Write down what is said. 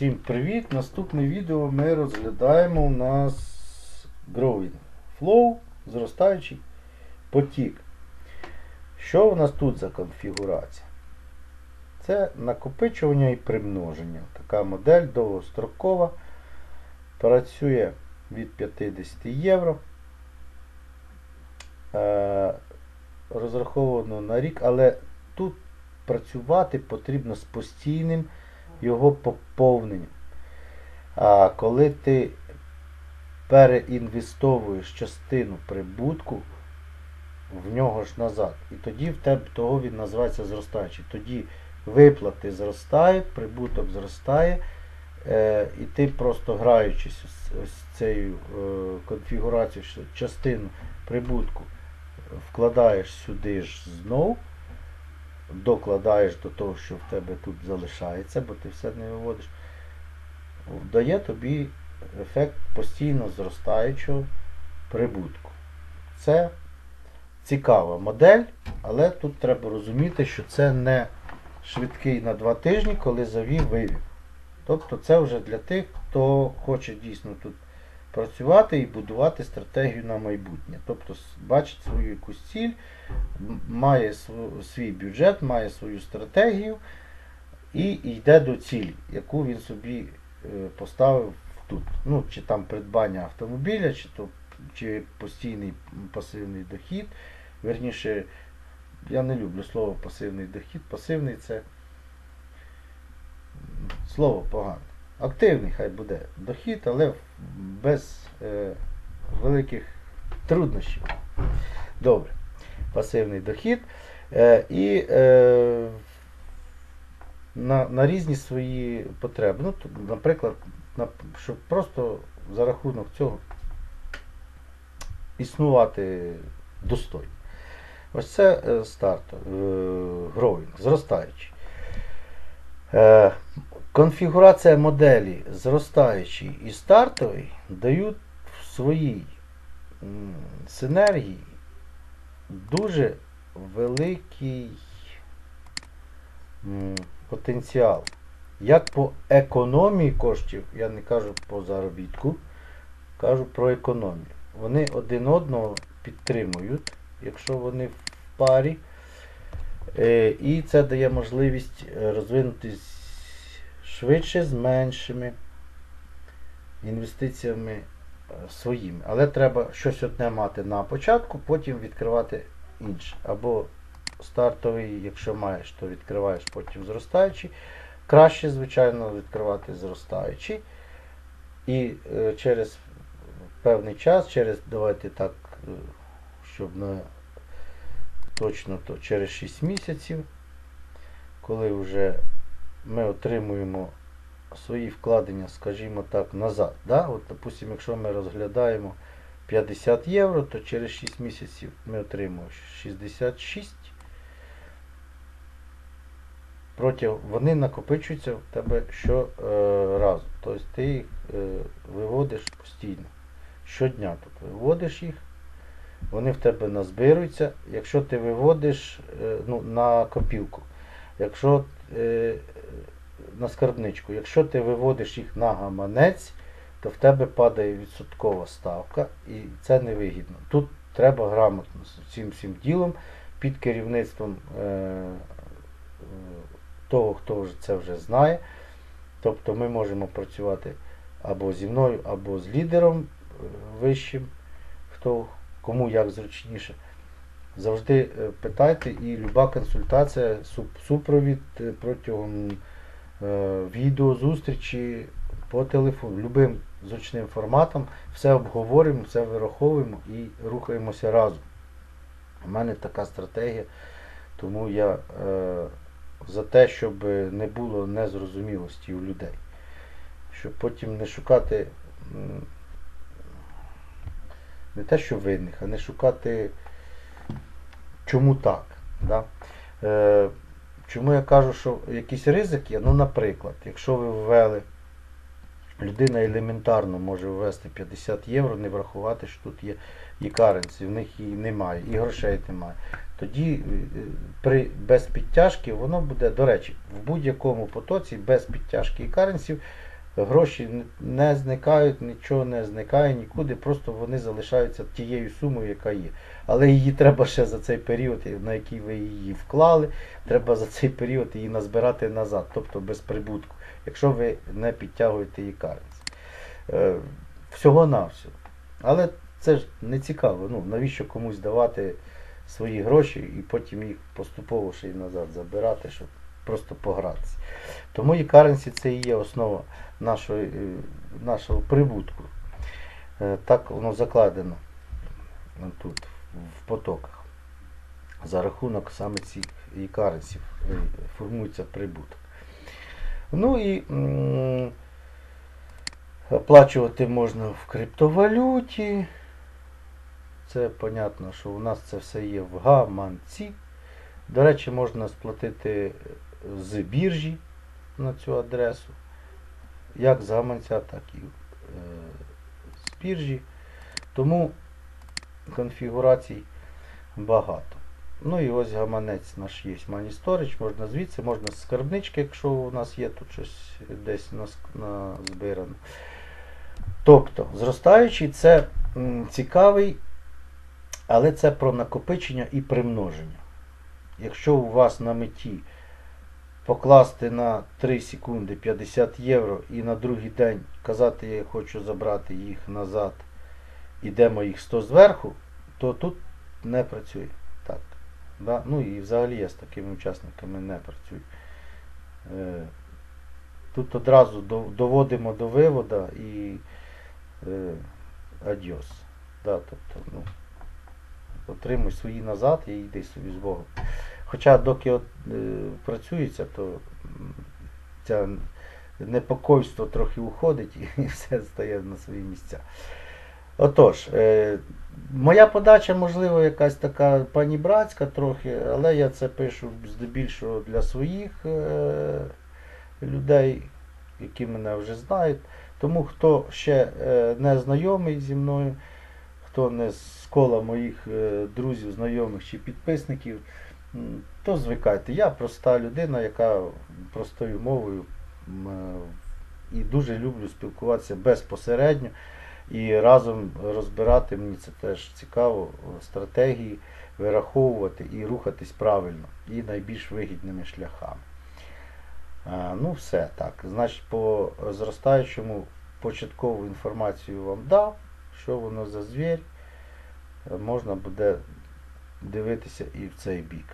Всім привіт! Наступне відео ми розглядаємо у нас Growing Flow, зростаючий потік. Що у нас тут за конфігурація? Це накопичування і примноження. Така модель довгострокова. Працює від 50 євро. Е, розраховано на рік, але тут працювати потрібно з постійним його поповненням. А коли ти переінвестовуєш частину прибутку в нього ж назад, і тоді в тебе того він називається зростаючий. Тоді виплати зростають, прибуток зростає, е, і ти просто граючись ось, цією е, конфігурацією, частину прибутку вкладаєш сюди ж знов, докладаєш до того, що в тебе тут залишається, бо ти все не виводиш, дає тобі ефект постійно зростаючого прибутку. Це цікава модель, але тут треба розуміти, що це не швидкий на два тижні, коли завів вивів. Тобто це вже для тих, хто хоче дійсно тут працювати і будувати стратегію на майбутнє. Тобто бачить свою якусь ціль, має свій бюджет, має свою стратегію і йде до цілі, яку він собі е, поставив тут. Ну, чи там придбання автомобіля, чи, то, чи постійний пасивний дохід. Верніше, я не люблю слово пасивний дохід. Пасивний це слово погане. Активний хай буде дохід, але без е, великих труднощів. Добре. Пасивний дохід. Е, і е, на, на різні свої потреби. Ну, тут, наприклад, на, щоб просто за рахунок цього існувати достойно. Ось це е, старт, е, гроїнг, зростаючий. Е, конфігурація моделі зростаючий і стартовий дають в своїй синергії дуже великий потенціал. Як по економії коштів, я не кажу по заробітку, кажу про економію. Вони один одного підтримують, якщо вони в парі. Е, І це дає можливість е, розвинутись швидше з меншими інвестиціями е, своїми. Але треба щось одне мати на початку, потім відкривати інше. Або стартовий, якщо маєш, то відкриваєш потім зростаючий. Краще, звичайно, відкривати зростаючий. І е, через певний час, через, давайте так, е, щоб на точно то через 6 місяців, коли вже ми отримуємо свої вкладення, скажімо так, назад. Да? От, допустимо, якщо ми розглядаємо 50 євро, то через 6 місяців ми отримуємо 66. Протягом вони накопичуються в тебе щоразу. Тобто ти їх е, виводиш постійно. Щодня тут виводиш їх, вони в тебе назбируються. Якщо ти виводиш е, ну, на копілку, якщо на скарбничку, якщо ти виводиш їх на гаманець, то в тебе падає відсоткова ставка і це невигідно. Тут треба грамотно з цим всім ділом під керівництвом е, е, того, хто це вже знає. Тобто ми можемо працювати або зі мною, або з лідером е, вищим, хто кому як зручніше. Завжди е, питайте і люба консультація, супровід е, протягом е, відео, зустрічі по телефону, любим зручним форматом, все обговорюємо, все вираховуємо і рухаємося разом. У мене така стратегія, тому я за те, щоб не було незрозумілості у людей. Щоб потім не шукати не те, що винних, а не шукати чому так. Да? Е, чому я кажу, що якийсь ризик є? Ну, наприклад, якщо ви ввели, людина елементарно може ввести 50 євро, не врахувати, що тут є і каренці, в них її немає, і грошей немає. Тоді е, при, без підтяжки воно буде, до речі, в будь-якому потоці без підтяжки і каренців гроші не- зникають, нічого не зникає нікуди, просто вони залишаються тією сумою, яка є. Але її треба ще за цей період, на який ви її вклали, треба за цей період її назбирати назад, тобто без прибутку, якщо ви не підтягуєте її карниць. Е, Всього-навсього. Але це ж не цікаво. Ну, навіщо комусь давати свої гроші і потім їх поступово ще й назад забирати, щоб просто погратися. Тому і currency це і є основа нашої, е, нашого прибутку. Е, Так воно закладено тут, в потоках. За рахунок саме цих і currency е, формується прибуток. Ну і оплачувати можна в криптовалюті. Це понятно, що у нас це все є в гаманці. До речі, можна сплатити з біржі на цю адресу, як з гаманця, так і е, з біржі. Тому конфігурацій багато. Ну і ось гаманець наш є Storage, можна звідси, можна з скарбнички, якщо у нас є тут щось десь нас- назбирано. Тобто, зростаючий це цікавий, але це про накопичення і примноження. Якщо у вас на меті покласти на 3 секунди 50 євро і на другий день казати, я хочу забрати їх назад, ідемо їх 100 зверху, то тут не працює. Так. Да? Ну і взагалі я з такими учасниками не працюю. Е, Тут одразу доводимо до вивода і е, адьос. Да, тобто, ну, отримуй свої назад і йди собі з Богом. Хоча доки от, е, працюється, то ця непокойство трохи уходить і все стає на свої місця. Отож, е, моя подача, можливо, якась така панібратська трохи, але я це пишу здебільшого для своїх е, людей, які мене вже знають. Тому хто ще е, не знайомий зі мною, хто не з кола моїх е, друзів, знайомих чи підписників, то звикайте. Я проста людина, яка простою мовою е, і дуже люблю спілкуватися безпосередньо і разом розбирати мені це теж цікаво, стратегії вираховувати і рухатись правильно і найбільш вигідними шляхами. Ну, все так. Значить, по зростаючому початкову інформацію вам дав, що воно за звір. Е, Можна буде дивитися і в цей бік.